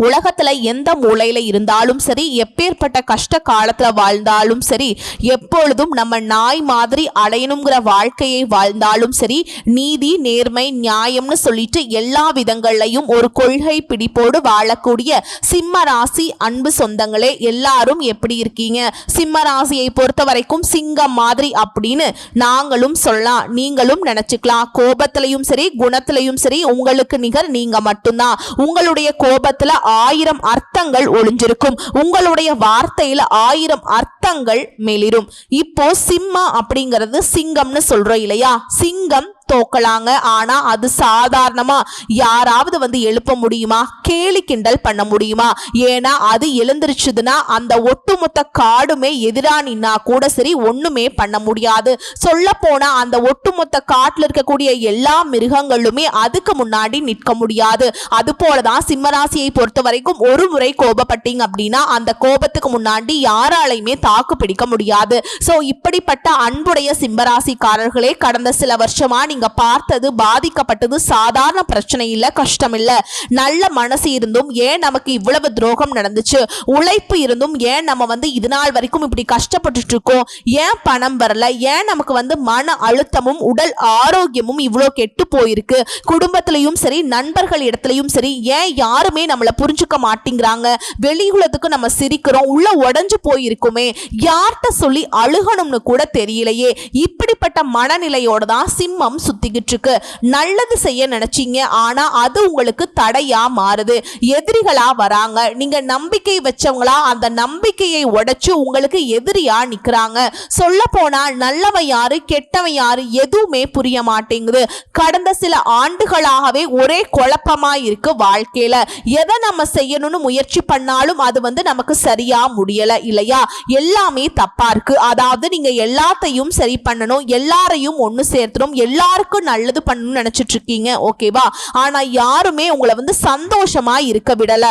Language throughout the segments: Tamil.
உலகத்துல எந்த மூலையில இருந்தாலும் சரி எப்பேற்பட்ட கஷ்ட காலத்துல வாழ்ந்தாலும் சரி எப்பொழுதும் நம்ம நாய் மாதிரி அலையணுங்கிற வாழ்க்கையை வாழ்ந்தாலும் சரி நீதி நேர்மை நியாயம்னு சொல்லிட்டு எல்லா விதங்கள்லையும் ஒரு கொள்கை பிடிப்போடு வாழக்கூடிய சிம்ம ராசி அன்பு சொந்தங்களே எல்லாரும் எப்படி இருக்கீங்க? சிம்ம ராசியை பொறுத்த வரைக்கும் சிங்கம் மாதிரி அப்படின்னு நாங்களும் சொல்லலாம் நீங்களும் நினைச்சுக்கலாம். கோபத்திலையும் சரி குணத்திலையும் சரி உங்களுக்கு நிகர் நீங்க மட்டும்தான். உங்களுடைய கோபத்துல ஆயிரம் அர்த்தங்கள் ஒளிஞ்சிருக்கும். உங்களுடைய வார்த்தையில ஆயிரம் அர்த்தங்கள் மேலிரும் இப்போ சிம்மா அப்படிங்கிறது சிங்கம்னு சொல்றோம் இல்லையா? சிங்கம் தோக்கலாங்க. ஆனா அது சாதாரணமா யாராவது வந்து எழுப்ப முடியுமா? கேலி கிண்டல் பண்ண முடியுமா? ஏன்னா அது எழுந்திருச்சுதுன்னா அந்த ஒட்டுமொத்த காடுமே எதிரானின்னா கூட சரி ஒண்ணுமே பண்ண முடியாது. சொல்ல போனா அந்த ஒட்டுமொத்த காட்டுல இருக்கக்கூடிய எல்லா மிருகங்களுமே அதுக்கு முன்னாடி நிற்க முடியாது. அது போலதான் சிம்மராசியை பொறுத்த வரைக்கும் ஒரு முறை கோபப்பட்டீங்க அப்படின்னா அந்த கோபத்துக்கு முன்னாடி யாராலையுமே தாக்கு பிடிக்க முடியாது. சோ இப்படிப்பட்ட அன்புடைய சிம்மராசிக்காரர்களே கடந்த சில வருஷமா நீங்க பார்த்தது பாதிக்கப்பட்டது சாதாரண பிரச்சனை இல்ல கஷ்டம் இல்ல நல்ல மனசு இருந்தும் ஏன் நமக்கு இவ்வளவு துரோகம் நடந்துச்சு? உழைப்பு இருந்தும் ஏன் நம்ம வந்து இது நாள் வரைக்கும் இப்படி கஷ்டப்பட்டுட்டு இருக்கோம் ஏன் பணம் வரல? ஏன் நமக்கு வந்து மன அழுத்தமும் உடல் ஆரோக்கியமும் இவ்வளோ கெட்டு போயிருக்கு? குடும்பத்திலையும் சரி நண்பர்கள் இடத்துலையும் சரி ஏன் யாருமே நம்மளை புரிஞ்சுக்க மாட்டேங்கிறாங்க? வெளியுலத்துக்கு நம்ம சிரிக்கிறோம் உள்ள உடஞ்சு போயிருக்குமே. யார்கிட்ட சொல்லி அழுகணும்னு கூட தெரியலையே. இப்படிப்பட்ட மனநிலையோட தான் சிம்மம் சுத்திக்கிட்டு இருக்கு நல்லது செய்ய நினைச்சீங்க. ஆனா அது உங்களுக்கு தடையா மாறுது. எதிரிகளா வராங்க. நீங்க நம்பிக்கை வச்சவங்களா அந்த நம்பிக்கையை உடைச்சு உங்களுக்கு எதிரியா நிக்கிறாங்க. சொல்ல போனா நல்லவன் யாரு கெட்டவன் யாரு எதுவுமே புரிய மாட்டேங்குது. கடந்த சில ஆண்டுகளாகவே ஒரே குழப்பமா இருக்கு வாழ்க்கையில. எதை நம்ம செய்யணும்னு முயற்சி பண்ணாலும் அது வந்து நமக்கு சரியா முடியல இல்லையா? எல்லாமே தப்பா இருக்கு. அதாவது நீங்க எல்லாத்தையும் சரி பண்ணணும். எல்லாரையும் ஒண்ணு சேர்த்தணும். எல்லாருக்கும் நல்லது பண்ணணும்னு நினைச்சிட்டு இருக்கீங்க ஓகேவா ஆனா யாருமே உங்களை வந்து சந்தோஷமா இருக்க விடல.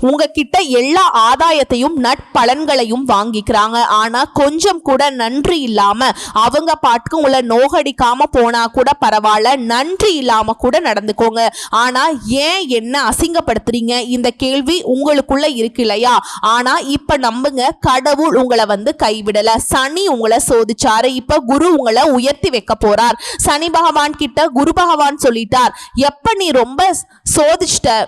உங்ககிட்ட எல்லா ஆதாயத்தையும் நட்பலன்களையும் வாங்கிக்கிறாங்க. ஆனா கொஞ்சம் கூட நன்றி இல்லாம அவங்க பாட்டுக்கு உங்களை நோகடிக்காம போனா கூட பரவாயில்ல. நன்றி இல்லாம கூட நடந்துக்கோங்க. ஆனா ஏன் என்ன அசிங்கப்படுத்துறீங்க? இந்த கேள்வி உங்களுக்குள்ள இருக்கு இல்லையா? ஆனா இப்ப நம்புங்க கடவுள் உங்களை வந்து கைவிடல. சனி உங்களை சோதிச்சாரு. இப்ப குரு உங்களை உயர்த்தி வைக்க போறார். சனி பகவான் கிட்ட குரு பகவான் சொல்லிட்டார். எப்ப நீ ரொம்ப சோதிச்சிட்ட?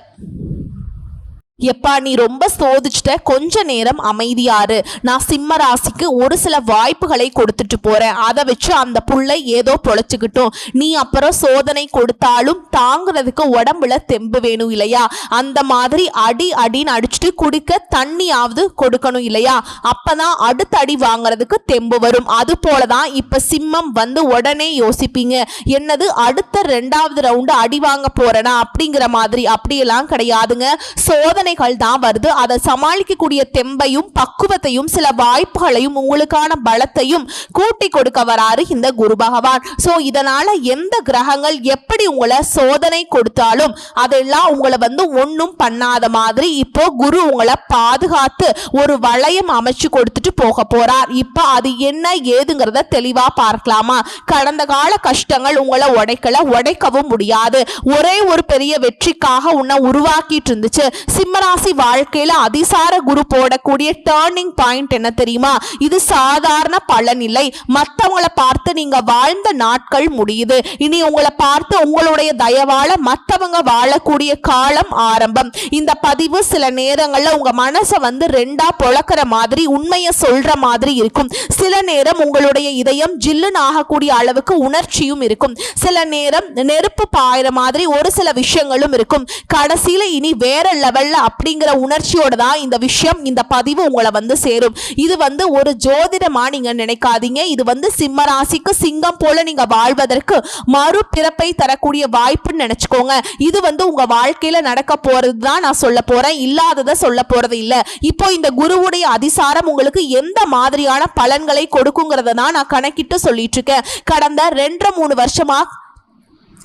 எப்பா நீ ரொம்ப சோதிச்சிட்ட. கொஞ்ச நேரம் அமைதியாரு. நான் சிம்ம ராசிக்கு ஒரு சில வாய்ப்புகளை கொடுத்துட்டு போறேன். அதை வச்சு அந்த புள்ளை ஏதோ பொழைச்சிக்கிட்டும். நீ அப்புறம் சோதனை கொடுத்தாலும் தாங்குறதுக்கு உடம்புல தெம்பு வேணும் இல்லையா? அந்த மாதிரி அடி அடின்னு அடிச்சுட்டு குடிக்க தண்ணியாவது கொடுக்கணும் இல்லையா? அப்பதான் அடுத்த அடி வாங்குறதுக்கு தெம்பு வரும். அது போலதான் இப்ப சிம்மம் வந்து உடனே யோசிப்பீங்க. என்னது அடுத்த ரெண்டாவது ரவுண்டு அடி வாங்க போறேனா? அப்படிங்கிற மாதிரி. அப்படியெல்லாம் கிடையாதுங்க. சோதனை சோதனைகள் தான் வருது. அதை சமாளிக்கக்கூடிய தெம்பையும் பக்குவத்தையும் சில வாய்ப்புகளையும் உங்களுக்கான பலத்தையும் கூட்டி கொடுக்க வராரு இந்த குரு பகவான். சோ இதனால எந்த கிரகங்கள் எப்படி உங்களை சோதனை கொடுத்தாலும் அதெல்லாம் உங்களை வந்து ஒன்றும் பண்ணாத மாதிரி இப்போ குரு உங்களை பாதுகாத்து ஒரு வளையம் அமைச்சு கொடுத்துட்டு போக போறார். இப்போ அது என்ன ஏதுங்கிறத தெளிவா பார்க்கலாமா? கடந்த கால கஷ்டங்கள் உங்களை உடைக்கல உடைக்கவும் முடியாது. ஒரே ஒரு பெரிய வெற்றிக்காக உன்னை உருவாக்கிட்டு இருந்துச்சு. சிம்ம சிம்மராசி வாழ்க்கையில அதிசார குரு போடக்கூடிய டேர்னிங் பாயிண்ட் என்ன தெரியுமா? இது சாதாரண பலன் இல்லை மற்றவங்களை பார்த்து நீங்க வாழ்ந்த நாட்கள் முடியுது. இனி உங்களை பார்த்து உங்களுடைய தயவால மற்றவங்க வாழக்கூடிய காலம் ஆரம்பம். இந்த பதிவு சில நேரங்கள்ல உங்க மனசை வந்து ரெண்டா பொழக்கிற மாதிரி உண்மையை சொல்ற மாதிரி இருக்கும். சில நேரம் உங்களுடைய இதயம் ஜில்லுன்னு ஆகக்கூடிய அளவுக்கு உணர்ச்சியும் இருக்கும். சில நேரம் நெருப்பு பாயிற மாதிரி ஒரு சில விஷயங்களும் இருக்கும். கடைசியில இனி வேற லெவல்ல அப்படிங்கிற உணர்ச்சியோட தான் இந்த விஷயம் இந்த பதிவு உங்களை வந்து சேரும். இது வந்து ஒரு ஜோதிடமா நீங்க நினைக்காதீங்க. இது வந்து சிம்ம ராசிக்கு சிங்கம் போல நீங்க வாழ்வதற்கு மறுபிறப்பை தரக்கூடிய வாய்ப்புன்னு நினைச்சுக்கோங்க. இது வந்து உங்க வாழ்க்கையில நடக்க போறது தான் நான் சொல்ல போறேன். இல்லாததை சொல்ல போறது இல்ல. இப்போ இந்த குருவுடைய அதிசாரம் உங்களுக்கு எந்த மாதிரியான பலன்களை கொடுக்குங்கிறத தான் நான் கணக்கிட்டு சொல்லிட்டு இருக்கேன். கடந்த ரெண்டரை மூணு வருஷமா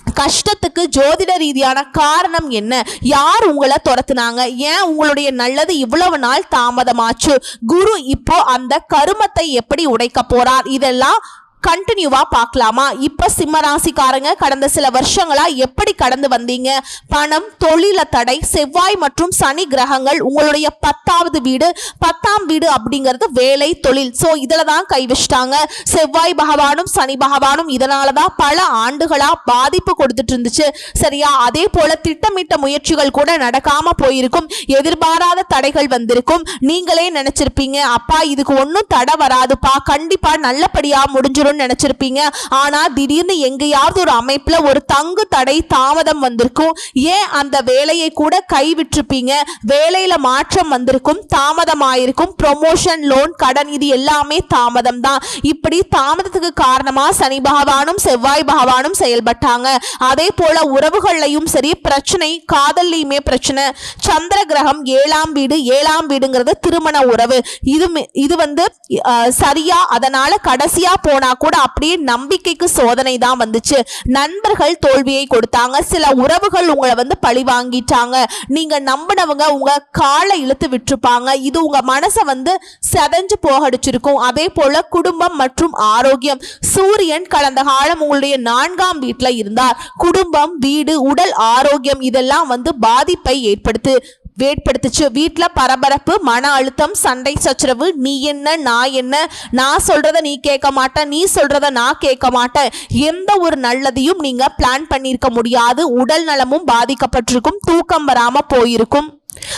கஷ்டத்துக்கு ஜோதிட ரீதியான காரணம் என்ன? யார் உங்களை துரத்துனாங்க? ஏன் உங்களுடைய நல்லது இவ்வளவு நாள் தாமதமாச்சு? குரு இப்போ அந்த கருமத்தை எப்படி உடைக்க போறார்? இதெல்லாம் கண்டினியூவா பார்க்கலாமா? இப்ப சிம்ம ராசிக்காரங்க கடந்த சில வருஷங்களா எப்படி கடந்து வந்தீங்க? பணம் தொழில தடை செவ்வாய் மற்றும் சனி கிரகங்கள் உங்களுடைய பத்தாவது வீடு. பத்தாம் வீடு அப்படிங்கிறது வேலை தொழில். ஸோ இதில் தான் கைவிச்சிட்டாங்க செவ்வாய் பகவானும் சனி பகவானும் இதனால தான் பல ஆண்டுகளா பாதிப்பு கொடுத்துட்டு இருந்துச்சு. சரியா? அதே போல திட்டமிட்ட முயற்சிகள் கூட நடக்காம போயிருக்கும். எதிர்பாராத தடைகள் வந்திருக்கும். நீங்களே நினைச்சிருப்பீங்க அப்பா இதுக்கு ஒன்றும் தடை வராதுப்பா. கண்டிப்பா நல்லபடியா முடிஞ்சிரும்னு நினைச்சிருப்பீங்க. ஆனா திடீர்னு எங்கேயாவது ஒரு அமைப்புல ஒரு தங்கு தடை தாமதம் வந்திருக்கும். ஏன் அந்த வேலையை கூட கைவிட்டிருப்பீங்க? வேலையில மாற்றம் வந்திருக்கும் தாமதம் ஆயிருக்கும் ப்ரொமோஷன் லோன் கடன் இது எல்லாமே தாமதம் தான் இப்படி தாமதத்துக்கு காரணமா சனி பகவானும் செவ்வாய் பகவானும் செயல்பட்டாங்க. அதே போல உறவுகள்லையும் சரி பிரச்சனை காதல்லையுமே பிரச்சனை. சந்திர கிரகம் ஏழாம் வீடு ஏழாம் வீடுங்கிறது திருமண உறவு. இது இது வந்து சரியா அதனால கடைசியா போனா கூட அப்படியே நம்பிக்கைக்கு சோதனை தான் வந்துச்சு. நண்பர்கள் தோல்வியை கொடுத்தாங்க. சில உறவுகள் உங்களை வந்து பழி வாங்கிட்டாங்க. நீங்க நம்பினவங்க உங்க காலை இழுத்து விட்டுருப்பாங்க. இது உங்க மனசை வந்து செதஞ்சு போகடிச்சிருக்கும். அதே போல குடும்பம் மற்றும் ஆரோக்கியம். சூரியன் கடந்த காலம் உங்களுடைய நான்காம் வீட்டில் இருந்தார். குடும்பம் வீடு உடல் ஆரோக்கியம் இதெல்லாம் வந்து பாதிப்பை ஏற்படுத்து ஏற்படுத்துச்சு வீட்டில் பரபரப்பு மன அழுத்தம் சண்டை சச்சரவு நீ என்ன நான் என்ன நான் சொல்கிறத நீ கேட்க மாட்ட நீ சொல்கிறத நான் கேட்க மாட்டேன். எந்த ஒரு நல்லதையும் நீங்கள் பிளான் பண்ணியிருக்க முடியாது. உடல் நலமும் பாதிக்கப்பட்டிருக்கும் தூக்கம் வராமல் போயிருக்கும்.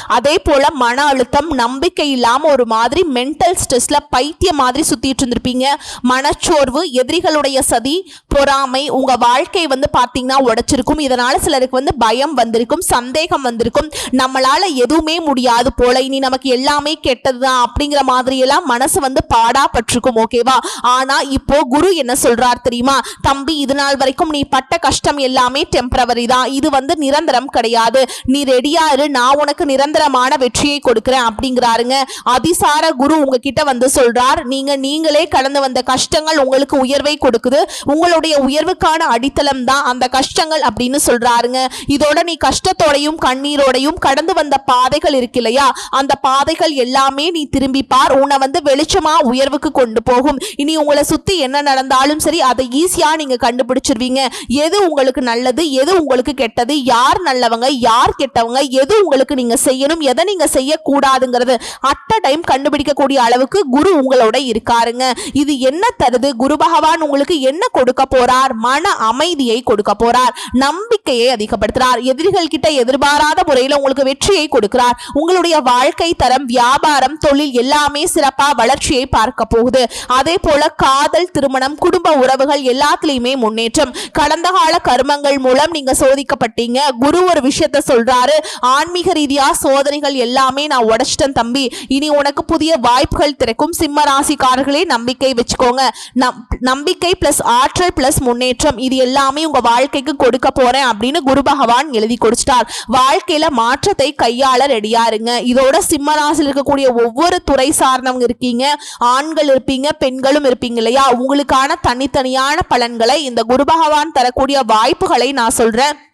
அதே போல மன அழுத்தம் நம்பிக்கை இல்லாமல் ஒரு மாதிரி மென்டல் ஸ்ட்ரெஸ்ல பைத்திய மாதிரி சுத்திட்டு இருந்திருப்பீங்க. மனச்சோர்வு எதிரிகளுடைய சதி பொறாமை உங்க வாழ்க்கை வந்து பாத்தீங்கன்னா உடைச்சிருக்கும். இதனால சிலருக்கு வந்து பயம் வந்திருக்கும் சந்தேகம் வந்திருக்கும். நம்மளால எதுவுமே முடியாது போல. இனி நமக்கு எல்லாமே கெட்டதுதான் அப்படிங்கிற மாதிரி எல்லாம் மனசு வந்து பாடாப்பட்டிருக்கும் ஓகேவா? ஆனா இப்போ குரு என்ன சொல்றார் தெரியுமா? தம்பி இது நாள் வரைக்கும் நீ பட்ட கஷ்டம் எல்லாமே டெம்பரவரி தான். இது வந்து நிரந்தரம் கிடையாது. நீ ரெடியாரு நான் உனக்கு நிரந்தரமான வெற்றியை கொடுக்கிறேன் அப்படிங்கிறாருங்க. அதிசார குரு உங்ககிட்ட வந்து சொல்றார். நீங்க நீங்களே கடந்து வந்த கஷ்டங்கள் உங்களுக்கு உயர்வை கொடுக்குது. உங்களுடைய உயர்வுக்கான அடித்தளம் தான் அந்த கஷ்டங்கள் அப்படின்னு சொல்றாருங்க. இதோட நீ கஷ்டத்தோடையும் கண்ணீரோடையும் கடந்து வந்த பாதைகள் இருக்கு இல்லையா? அந்த பாதைகள் எல்லாமே நீ திரும்பி பார். உன்னை வந்து வெளிச்சமா உயர்வுக்கு கொண்டு போகும். இனி உங்களை சுத்தி என்ன நடந்தாலும் சரி அதை ஈஸியா நீங்க கண்டுபிடிச்சிருவீங்க. எது உங்களுக்கு நல்லது எது உங்களுக்கு கெட்டது யார் நல்லவங்க யார் கெட்டவங்க எது உங்களுக்கு நீங்க செய்யணும் எதை நீங்க செய்யக்கூடாதுங்கிறது அட்ட டைம் கண்டுபிடிக்கக்கூடிய அளவுக்கு குரு உங்களோட இருக்காருங்க. இது என்ன தருது? குரு பகவான் உங்களுக்கு என்ன கொடுக்க போறார்? மன அமைதியை கொடுக்க போறார். நம்பிக்கையை அதிகப்படுத்துறார். எதிரிகள் கிட்ட எதிர்பாராத முறையில் உங்களுக்கு வெற்றியை கொடுக்கிறார். உங்களுடைய வாழ்க்கை தரம் வியாபாரம் தொழில் எல்லாமே சிறப்பா வளர்ச்சியை பார்க்க போகுது. அதே போல காதல் திருமணம் குடும்ப உறவுகள் எல்லாத்துலயுமே முன்னேற்றம். கடந்த கால கர்மங்கள் மூலம் நீங்க சோதிக்கப்பட்டீங்க. குரு ஒரு விஷயத்த சொல்றாரு. ஆன்மீக ரீதியா சோதனைகள் எல்லாமே நான் உடைச்சிட்டேன் தம்பி. இனி உனக்கு புதிய வாய்ப்புகள் திறக்கும் சிம்ம ராசிக்காரர்களே நம்பிக்கை வச்சுக்கோங்க. நம்- நம்பிக்கை பிளஸ் ஆற்றல் பிளஸ் முன்னேற்றம் இது எல்லாமே உங்க வாழ்க்கைக்கு கொடுக்க போறேன் அப்படின்னு குரு பகவான் எழுதி கொடுத்துட்டார். வாழ்க்கையில மாற்றத்தை கையாள ரெடியா இருங்க. இதோட சிம்ம ராசியில் இருக்கக்கூடிய ஒவ்வொரு துறை சார்ந்தவங்க இருக்கீங்க. ஆண்கள் இருப்பீங்க பெண்களும் இருப்பீங்க இல்லையா? உங்களுக்கான தனித்தனியான பலன்களை இந்த குரு பகவான் தரக்கூடிய வாய்ப்புகளை நான் சொல்றேன்.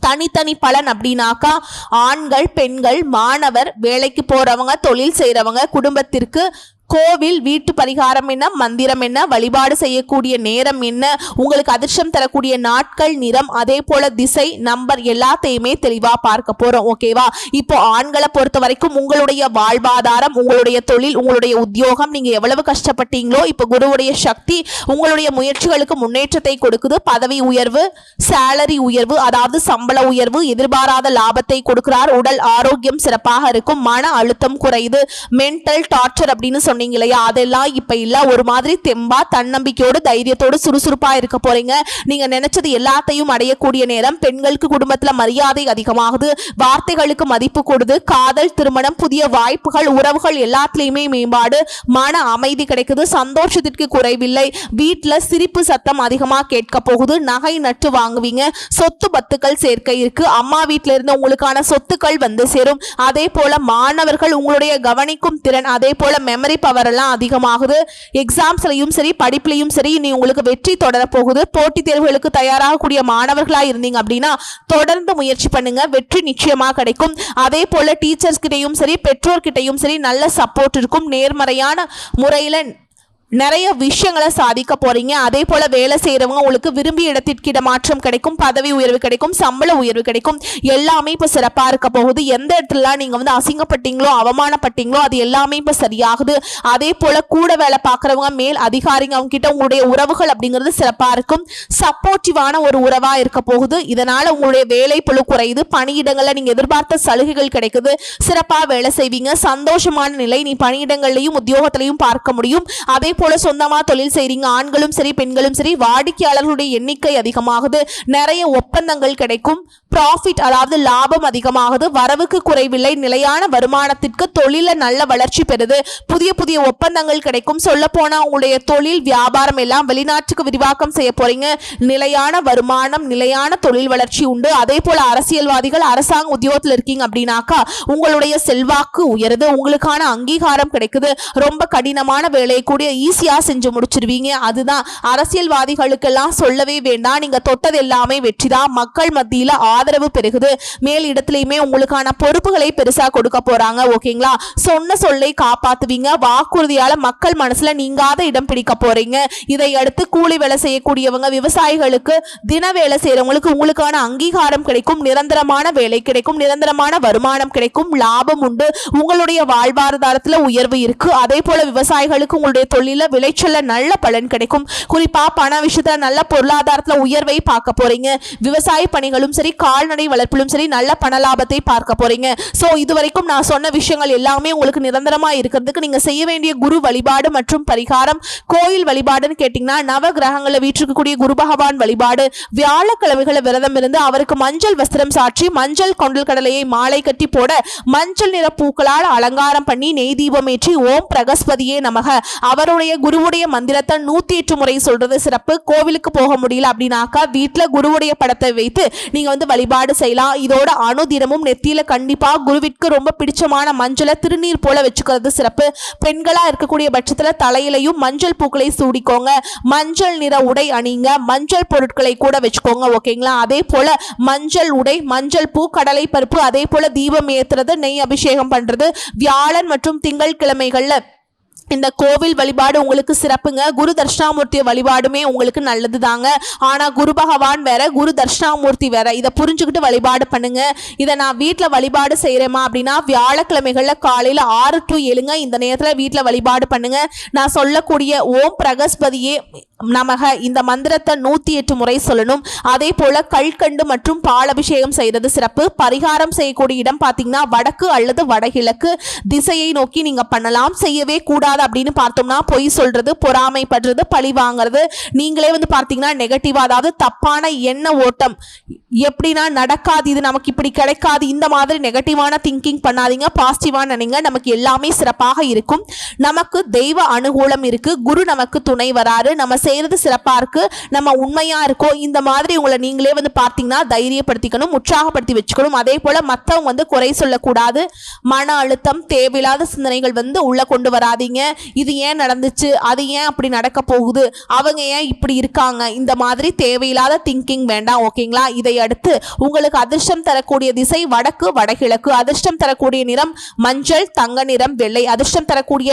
தனித்தனி பலன் அப்படின்னாக்கா ஆண்கள் பெண்கள் மாணவர் வேலைக்கு போறவங்க தொழில் செய்யறவங்க குடும்பத்திற்கு கோவில் வீட்டு பரிகாரம் என்ன மந்திரம் என்ன வழிபாடு செய்யக்கூடிய நேரம் என்ன உங்களுக்கு அதிர்ஷ்டம் தரக்கூடிய நாட்கள் நிறம் அதே போல திசை நம்பர் எல்லாத்தையுமே தெளிவாக பார்க்க போகிறோம் ஓகேவா இப்போ ஆண்களை பொறுத்த வரைக்கும் உங்களுடைய வாழ்வாதாரம் உங்களுடைய தொழில் உங்களுடைய உத்தியோகம் நீங்கள் எவ்வளவு கஷ்டப்பட்டீங்களோ இப்போ குருவுடைய சக்தி உங்களுடைய முயற்சிகளுக்கு முன்னேற்றத்தை கொடுக்குது. பதவி உயர்வு சேலரி உயர்வு அதாவது சம்பள உயர்வு எதிர்பாராத லாபத்தை கொடுக்கிறார். உடல் ஆரோக்கியம் சிறப்பாக இருக்கும். மன அழுத்தம் குறையுது. மென்டல் டார்ச்சர் அப்படின்னு சொன்னீங்க இல்லையா? அதெல்லாம் இப்ப இல்ல. ஒரு மாதிரி தெம்பா தன்னம்பிக்கையோடு தைரியத்தோடு சுறுசுறுப்பா இருக்க போறீங்க. நீங்க நினைச்சது எல்லாத்தையும் அடையக்கூடிய நேரம் பெண்களுக்கு குடும்பத்துல மரியாதை அதிகமாகுது. வார்த்தைகளுக்கு மதிப்பு கொடுது. காதல் திருமணம் புதிய வாய்ப்புகள் உறவுகள் எல்லாத்துலயுமே மேம்பாடு. மன அமைதி கிடைக்குது. சந்தோஷத்திற்கு குறைவில்லை. வீட்டுல சிரிப்பு சத்தம் அதிகமா கேட்க போகுது. நகை நட்டு வாங்குவீங்க. சொத்து பத்துக்கள் சேர்க்கை இருக்கு. அம்மா வீட்டில இருந்து உங்களுக்கான சொத்துக்கள் வந்து சேரும். அதே போல மாணவர்கள் உங்களுடைய கவனிக்கும் திறன் அதே போல மெமரி பவர் எல்லாம் அதிகமாகுது. எக்ஸாம்ஸ்லயும் சரி படிப்புலயும் சரி நீ உங்களுக்கு வெற்றி தொடர போகுது. போட்டித் தேர்வுகளுக்கு தயாராகக்கூடிய மாணவர்களாக இருந்தீங்க அப்படின்னா தொடர்ந்து முயற்சி பண்ணுங்க. வெற்றி நிச்சயமாக கிடைக்கும். அதே போல டீச்சர்ஸ் கிட்டையும் சரி பெற்றோர்கிட்டையும் சரி நல்ல சப்போர்ட் இருக்கும். நேர்மறையான முறையில் நிறைய விஷயங்களை சாதிக்க போறீங்க. அதே போல வேலை செய்யறவங்க உங்களுக்கு விரும்பிய இடத்திற்கு இடமாற்றம் கிடைக்கும் பதவி உயர்வு கிடைக்கும் சம்பள உயர்வு கிடைக்கும். எல்லாமே இப்போ சிறப்பாக இருக்க போகுது. எந்த இடத்துல நீங்க வந்து அசிங்கப்பட்டீங்களோ அவமானப்பட்டீங்களோ அது எல்லாமே இப்போ சரியாகுது. அதே போல கூட வேலை பார்க்குறவங்க மேல் அதிகாரிங்க அவங்க கிட்ட உங்களுடைய உறவுகள் அப்படிங்கிறது சிறப்பாக இருக்கும். சப்போர்ட்டிவான ஒரு உறவாக இருக்க போகுது. இதனால உங்களுடைய வேலை புழு குறையுது. பணியிடங்களில் நீங்க எதிர்பார்த்த சலுகைகள் கிடைக்குது. சிறப்பாக வேலை செய்வீங்க. சந்தோஷமான நிலை நீ பணியிடங்கள்லையும் உத்தியோகத்திலையும் பார்க்க முடியும். அதே போல போல சொந்தமா தொழில் செய்றீங்க. ஆண்களும் சரி பெண்களும் சரி வாடிக்கையாளர்களுடைய எண்ணிக்கை அதிகமாகுது. நிறைய ஒப்பந்தங்கள் கிடைக்கும். ப்ராஃபிட் அதாவது லாபம் அதிகமாகுது. வரவுக்கு குறைவில்லை. நிலையான வருமானத்திற்கு தொழில நல்ல வளர்ச்சி பெறுது. புதிய புதிய ஒப்பந்தங்கள் கிடைக்கும். சொல்ல போனா உங்களுடைய தொழில் வியாபாரம் எல்லாம் வெளிநாட்டுக்கு விரிவாக்கம் செய்ய போறீங்க. நிலையான வருமானம் நிலையான தொழில் வளர்ச்சி உண்டு. அதே போல அரசியல்வாதிகள் அரசாங்க உத்தியோகத்தில் இருக்கீங்க அப்படின்னாக்கா உங்களுடைய செல்வாக்கு உயருது. உங்களுக்கான அங்கீகாரம் கிடைக்குது. ரொம்ப கடினமான வேலையை கூடிய ஈஸியாக செஞ்சு முடிச்சிருவீங்க. அதுதான் அரசியல்வாதிகளுக்கெல்லாம் சொல்லவே வேண்டாம். நீங்கள் தொட்டது எல்லாமே வெற்றி தான் மக்கள் மத்தியில் ஆதரவு பெருகுது. மேல் இடத்துலையுமே உங்களுக்கான பொறுப்புகளை பெருசாக கொடுக்க போகிறாங்க ஓகேங்களா? சொன்ன சொல்லை காப்பாற்றுவீங்க வாக்குறுதியால் மக்கள் மனசில் நீங்காத இடம் பிடிக்க போகிறீங்க இதை அடுத்து கூலி வேலை செய்யக்கூடியவங்க விவசாயிகளுக்கு தின வேலை செய்கிறவங்களுக்கு உங்களுக்கான அங்கீகாரம் கிடைக்கும். நிரந்தரமான வேலை கிடைக்கும். நிரந்தரமான வருமானம் கிடைக்கும். லாபம் உண்டு. உங்களுடைய வாழ்வாதாரத்தில் உயர்வு இருக்கு. அதே போல விவசாயிகளுக்கு உங்களுடைய தொழில் விளைச்சல்ல நல்ல பலன் கிடைக்கும். குறிப்பா பண விஷயத்துல நல்ல பொருளாதாரத்துல உயர்வை பார்க்க போறீங்க. விவசாய பணிகளும் சரி கால்நடை வளர்ப்பிலும் சரி நல்ல பண லாபத்தை பார்க்க போறீங்க. சோ இதுவரைக்கும் நான் சொன்ன விஷயங்கள் எல்லாமே உங்களுக்கு நிரந்தரமா இருக்கிறதுக்கு நீங்க செய்ய வேண்டிய குரு வழிபாடு மற்றும் பரிகாரம். கோயில் வழிபாடுன்னு கேட்டீங்கன்னா நவ கிரகங்களை வீற்றிருக்கக்கூடிய குரு பகவான் வழிபாடு வியாழக்கிழமைகளை விரதம் இருந்து அவருக்கு மஞ்சள் வஸ்திரம் சாற்றி மஞ்சள் கொண்டல் கடலையை மாலை கட்டி போட மஞ்சள் நிற பூக்களால் அலங்காரம் பண்ணி நெய் தீபம் ஏற்றி ஓம் பிரகஸ்பதியே நமக. அவருடைய குருவுடைய மந்திரத்தை நூத்தி எட்டு முறை சொல்றது சிறப்பு. கோவிலுக்கு போக முடியல அப்படின்னாக்கா வீட்டுல குருவுடைய படத்தை வைத்து நீங்க வந்து வழிபாடு செய்யலாம். இதோட அணுதினமும் நெத்தியில கண்டிப்பா குருவிற்கு ரொம்ப பிடிச்சமான மஞ்சளை திருநீர் போல வச்சுக்கிறது சிறப்பு. பெண்களா இருக்கக்கூடிய பட்சத்துல தலையிலையும் மஞ்சள் பூக்களை சூடிக்கோங்க. மஞ்சள் நிற உடை அணிங்க. மஞ்சள் பொருட்களை கூட வச்சுக்கோங்க ஓகேங்களா? அதே போல மஞ்சள் உடை மஞ்சள் பூ கடலை பருப்பு அதே போல தீபம் ஏத்துறது நெய் அபிஷேகம் பண்றது வியாழன் மற்றும் திங்கள் கிழமைகள்ல இந்த கோவில் வழிபாடு உங்களுக்கு சிறப்புங்க. குரு தர்ஷனாமூர்த்தி வழிபாடுமே உங்களுக்கு நல்லது தாங்க. ஆனால் குரு பகவான் வேற குரு தர்ஷனாமூர்த்தி வேற. இதை புரிஞ்சுக்கிட்டு வழிபாடு பண்ணுங்க. இதை நான் வீட்டில் வழிபாடு செய்கிறேமா அப்படின்னா வியாழக்கிழமைகளில் காலையில் ஆறு டு ஏழுங்க இந்த நேரத்தில் வீட்டில் வழிபாடு பண்ணுங்க. நான் சொல்லக்கூடிய ஓம் பிரகஸ்பதியே நமக இந்த மந்திரத்தை நூற்றி எட்டு முறை சொல்லணும். அதே போல கல்கண்டு மற்றும் பால் அபிஷேகம் செய்கிறது சிறப்பு. பரிகாரம் செய்யக்கூடிய இடம் பார்த்தீங்கன்னா வடக்கு அல்லது வடகிழக்கு திசையை நோக்கி நீங்கள் பண்ணலாம். செய்யவே கூடாது அப்படின்னு பார்த்தோம்னா பொய் சொல்றது பொறாமைப்படுறது பழி வாங்குறது. நீங்களே வந்து பார்த்தீங்கன்னா நெகட்டிவா அதாவது தப்பான எண்ண ஓட்டம். எப்படின்னா நடக்காது இது நமக்கு இப்படி கிடைக்காது இந்த மாதிரி நெகட்டிவான திங்கிங் பண்ணாதீங்க பாசிட்டிவாக நினைங்க. நமக்கு எல்லாமே சிறப்பாக இருக்கும். நமக்கு தெய்வ அனுகூலம் இருக்கு. குரு நமக்கு துணை வராரு. நம்ம செய்யறது சிறப்பாக இருக்கு. நம்ம உண்மையா இருக்கோம் இந்த மாதிரி உங்களை நீங்களே வந்து பார்த்தீங்கன்னா தைரியப்படுத்திக்கணும் உற்சாகப்படுத்தி வச்சுக்கணும். அதே போல மற்றவங்க வந்து குறை சொல்லக்கூடாது. மன அழுத்தம் தேவையில்லாத சிந்தனைகள் வந்து உள்ள கொண்டு வராதீங்க. இது ஏன் நடந்துச்சு? அது ஏன் அப்படி நடக்க போகுது? அவங்க ஏன் இப்படி இருக்காங்க? இந்த மாதிரி தேவையில்லாத திங்கிங் வேண்டாம் ஓகேங்களா? இதை அடுத்து உங்களுக்கு அதிர்ஷ்டம் தரக்கூடிய திசை வடக்கு வடகிழக்கு. அதிர்ஷ்டம் தரக்கூடிய நிறம் மஞ்சள் தங்க நிறம் வெள்ளை. அதிர்ஷ்டம் தரக்கூடிய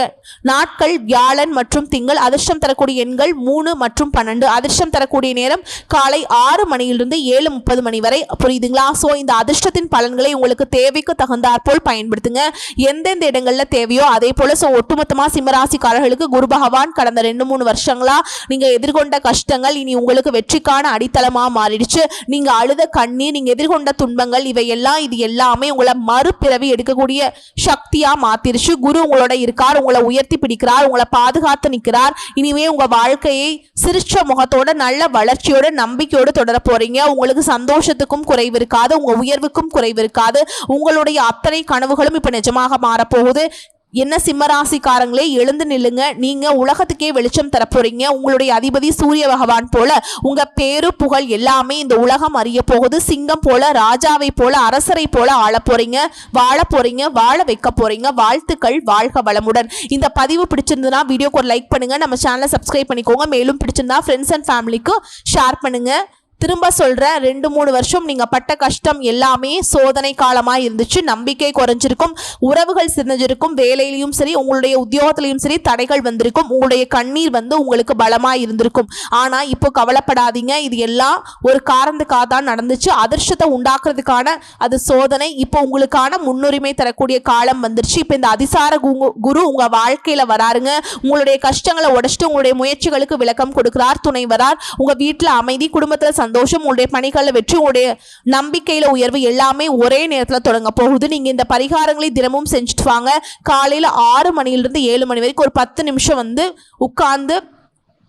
நாட்கள் வியாழன் மற்றும் திங்கள். அதிர்ஷ்டம் தரக்கூடிய எண்கள் மூணு மற்றும் பன்னெண்டு. அதிர்ஷ்டம் தரக்கூடிய நேரம் காலை ஆறு மணியிலிருந்து ஏழு முப்பது மணி வரை. புரியுதுங்களா? ஸோ இந்த அதிர்ஷ்டத்தின் பலன்களை உங்களுக்கு தேவைக்கு தகுந்தாற்போல் பயன்படுத்துங்க. எந்தெந்த இடங்களில் தேவையோ அதே போல ஸோ ஒட்டுமொத்தமாக சிம்மராசிக்காரர்களுக்கு குரு பகவான் கடந்த ரெண்டு மூணு வருஷங்களா நீங்க எதிர்கொண்ட கஷ்டங்கள் இனி உங்களுக்கு வெற்றிக்கான அடித்தளமா மாறிடுச்சு. நீங்க அழுத கண்ணீர் நீங்க எதிர்கொண்ட துன்பங்கள் இவை எல்லாம் இது எல்லாமே உங்களை மறுபிறவி எடுக்கக்கூடிய சக்தியா மாத்திருச்சு. குரு உங்களோட இருக்கார் உங்களை உயர்த்தி பிடிக்கிறார் உங்களை பாதுகாத்து நிற்கிறார். இனிமே உங்க வாழ்க்கையை சிரிச்ச முகத்தோட நல்ல வளர்ச்சியோட நம்பிக்கையோடு தொடர போறீங்க. உங்களுக்கு சந்தோஷத்துக்கும் குறைவு இருக்காது உங்க உயர்வுக்கும் குறைவு இருக்காது. உங்களுடைய அத்தனை கனவுகளும் இப்ப நிஜமாக மாறப்போகுது. என்ன சிம்மராசிக்காரங்களே எழுந்து நில்லுங்க. நீங்க உலகத்துக்கே வெளிச்சம் தரப்போறீங்க. உங்களுடைய அதிபதி சூரிய பகவான் போல உங்க பேரு புகழ் எல்லாமே இந்த உலகம் அறிய போகுது. சிங்கம் போல ராஜாவை போல அரசரை போல ஆள போறீங்க. வாழ போறீங்க வாழ வைக்க போறீங்க. வாழ்த்துக்கள் வாழ்க வளமுடன். இந்த பதிவு பிடிச்சிருந்ததுன்னா வீடியோக்கு ஒரு லைக் பண்ணுங்க. நம்ம சேனலை சப்ஸ்கிரைப் பண்ணிக்கோங்க. மேலும் பிடிச்சிருந்தா ஃப்ரெண்ட்ஸ் அண்ட் ஃபேமிலிக்கு ஷேர் பண்ணுங்க. திரும்ப சொல்கிறேன் ரெண்டு மூணு வருஷம் நீங்கள் பட்ட கஷ்டம் எல்லாமே சோதனை காலமாக இருந்துச்சு. நம்பிக்கை குறைஞ்சிருக்கும் உறவுகள் சிறந்திருக்கும் வேலையிலையும் சரி உங்களுடைய உத்தியோகத்திலையும் சரி தடைகள் வந்திருக்கும் உங்களுடைய கண்ணீர் வந்து உங்களுக்கு பலமாக இருந்திருக்கும். ஆனால் இப்போ கவலைப்படாதீங்க. இது எல்லாம் ஒரு காரணத்துக்காக தான் நடந்துச்சு. அதிர்ஷ்டத்தை உண்டாக்குறதுக்கான அது சோதனை. இப்போ உங்களுக்கான முன்னுரிமை தரக்கூடிய காலம் வந்துருச்சு. இப்போ இந்த அதிசார குரு உங்கள் வாழ்க்கையில் வராருங்க. உங்களுடைய கஷ்டங்களை உடச்சிட்டு உங்களுடைய முயற்சிகளுக்கு விளக்கம் கொடுக்கிறார் துணை வரார் உங்கள் வீட்டில் அமைதி குடும்பத்தில் சந்தோஷம் உங்களுடைய பணிகளில் வெற்றி உங்களுடைய நம்பிக்கையில் உயர்வு எல்லாமே ஒரே நேரத்தில் தொடங்க போகுது. நீங்கள் இந்த பரிகாரங்களை தினமும் செஞ்சுட்டு வாங்க. காலையில் ஆறு மணியிலிருந்து ஏழு மணி வரைக்கும் ஒரு பத்து நிமிஷம் வந்து உட்கார்ந்து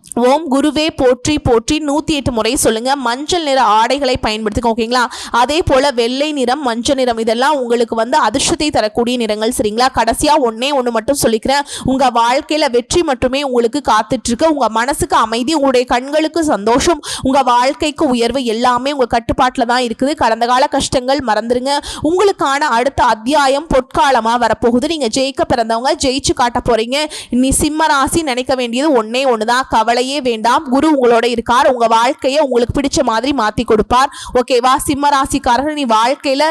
ஓம் குருவே போற்றி போற்றி. நூற்றி எட்டு முறை சொல்லுங்கள் மஞ்சள் நிற ஆடைகளை பயன்படுத்துங்க ஓகேங்களா? அதே போல் வெள்ளை நிறம் மஞ்சள் நிறம் இதெல்லாம் உங்களுக்கு வந்து அதிர்ஷ்டத்தை தரக்கூடிய நிறங்கள் சரிங்களா? கடைசியாக ஒன்றே ஒன்று மட்டும் சொல்லிக்கிறேன். உங்கள் வாழ்க்கையில் வெற்றி மட்டுமே உங்களுக்கு காத்துட்ருக்கு. உங்கள் மனசுக்கு அமைதி உங்களுடைய கண்களுக்கு சந்தோஷம் உங்கள் வாழ்க்கைக்கு உயர்வு எல்லாமே உங்கள் கட்டுப்பாட்டில் தான் இருக்குது. கடந்த கால கஷ்டங்கள் மறந்துருங்க. உங்களுக்கான அடுத்த அத்தியாயம் பொற்காலமாக வரப்போகுது. நீங்கள் ஜெயிக்க பிறந்தவங்க ஜெயிச்சு காட்ட போகிறீங்க நீ சிம்ம ராசி நினைக்க வேண்டியது ஒன்றே ஒன்று தான் கவலை கவலையே வேண்டாம். குரு உங்களோட இருக்கார். உங்க வாழ்க்கையை உங்களுக்கு பிடிச்ச மாதிரி மாத்தி கொடுப்பார். ஓகேவா சிம்ம ராசிக்காரர்கள் நீ வாழ்க்கையில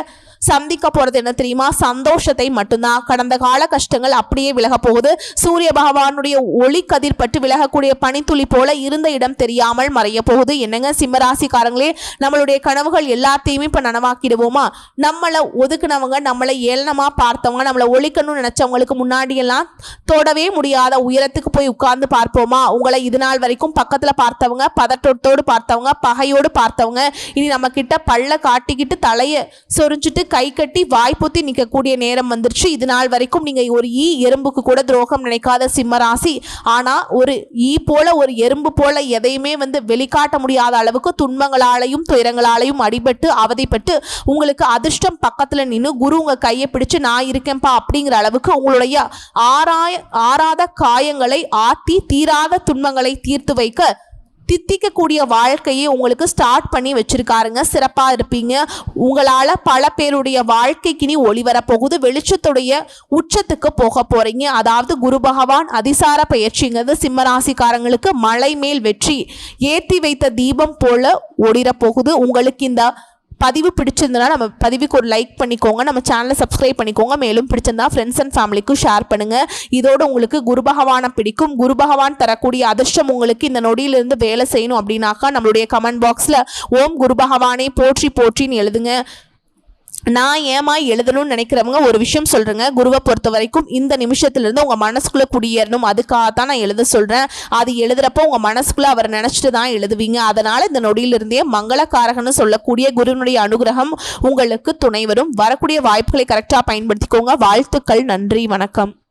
சந்திக்க போறது என்ன தெரியுமா? சந்தோஷத்தை மட்டும்தான். கடந்த கால கஷ்டங்கள் அப்படியே விலக போகுது. சூரிய பகவானுடைய ஒளி கதிர் பட்டு விலகக்கூடிய பனித்துளி போல இருந்த இடம் தெரியாமல் மறைய போகுது. என்னங்க சிம்மராசிக்காரங்களே நம்மளுடைய கனவுகள் எல்லாத்தையுமே இப்ப நனவாக்கிடுவோமா? நம்மளை ஒதுக்குனவங்க நம்மளை ஏளனமா பார்த்தவங்க நம்மளை ஒழிக்கணும்னு நினைச்சவங்களுக்கு முன்னாடி எல்லாம் தொடவே முடியாத உயரத்துக்கு போய் உட்கார்ந்து பார்ப்போமா? உங்களை இது நாள் வரைக்கும் பக்கத்துல பார்த்தவங்க பதட்டத்தோடு பார்த்தவங்க பகையோடு பார்த்தவங்க இனி நம்ம கிட்ட பல்ல காட்டிக்கிட்டு தலையை சொரிஞ்சிட்டு கை கட்டி வாய் பொத்தி நிற்கக்கூடிய நேரம் வந்துருச்சு. இது நாள் வரைக்கும் நீங்கள் ஒரு ஈ எறும்புக்கு கூட துரோகம் நினைக்காத சிம்மராசி ஆனால் ஒரு ஈ போல ஒரு எறும்பு போல எதையுமே வந்து வெளிக்காட்ட முடியாத அளவுக்கு துன்பங்களாலையும் துயரங்களாலையும் அடிபட்டு அவதிப்பட்டு உங்களுக்கு அதிர்ஷ்டம் பக்கத்தில் நின்று குரு உங்கள் கையை பிடிச்சு நான் இருக்கேன்ப்பா அப்படிங்கிற அளவுக்கு உங்களுடைய ஆராய ஆறாத காயங்களை ஆத்தி தீராத துன்பங்களை தீர்த்து வைக்க தித்திக்கக்கூடிய வாழ்க்கையை உங்களுக்கு ஸ்டார்ட் பண்ணி வச்சுருக்காருங்க. சிறப்பாக இருப்பீங்க. உங்களால் பல பேருடைய வாழ்க்கைக்கு நீ ஒளி வெளிச்சத்துடைய உச்சத்துக்கு போக போகிறீங்க அதாவது குரு பகவான் அதிசார பயிற்சிங்கிறது சிம்மராசிக்காரங்களுக்கு மலை மேல் வெற்றி. ஏற்றி வைத்த தீபம் போல ஒளிரப்போகுது. உங்களுக்கு இந்த பதிவு பிடிச்சிருந்தனா நம்ம பதிவுக்கு ஒரு லைக் பண்ணிக்கோங்க. நம்ம சேனலை சப்ஸ்கிரைப் பண்ணிக்கோங்க. மேலும் பிடிச்சிருந்தா ஃப்ரெண்ட்ஸ் அண்ட் ஃபேமிலிக்கும் ஷேர் பண்ணுங்க. இதோட உங்களுக்கு குரு பகவானை பிடிக்கும். குரு பகவான் தரக்கூடிய அதிர்ஷ்டம் உங்களுக்கு இந்த நொடியிலிருந்து வேலை செய்யணும் அப்படின்னாக்கா நம்மளுடைய கமெண்ட் பாக்ஸில் ஓம் குரு பகவானை போற்றி போற்றின்னு எழுதுங்க. நான் ஏமா எழுதணும்னு நினைக்கிறவங்க ஒரு விஷயம் சொல்கிறேங்க குருவை பொறுத்த வரைக்கும் இந்த நிமிஷத்துலேருந்து உங்கள் மனசுக்குள்ளே குடியேறணும். அதுக்காக தான் நான் எழுத சொல்கிறேன் அது எழுதுறப்போ உங்கள் மனசுக்குள்ளே அவரை நினச்சிட்டு தான் எழுதுவீங்க. அதனால் இந்த நொடியிலிருந்தே மங்களக்காரகன்னு சொல்லக்கூடிய குருவினுடைய அனுகிரகம் உங்களுக்கு துணை வரும் வரக்கூடிய வாய்ப்புகளை கரெக்டாக பயன்படுத்திக்கோங்க. வாழ்த்துக்கள். நன்றி. வணக்கம்.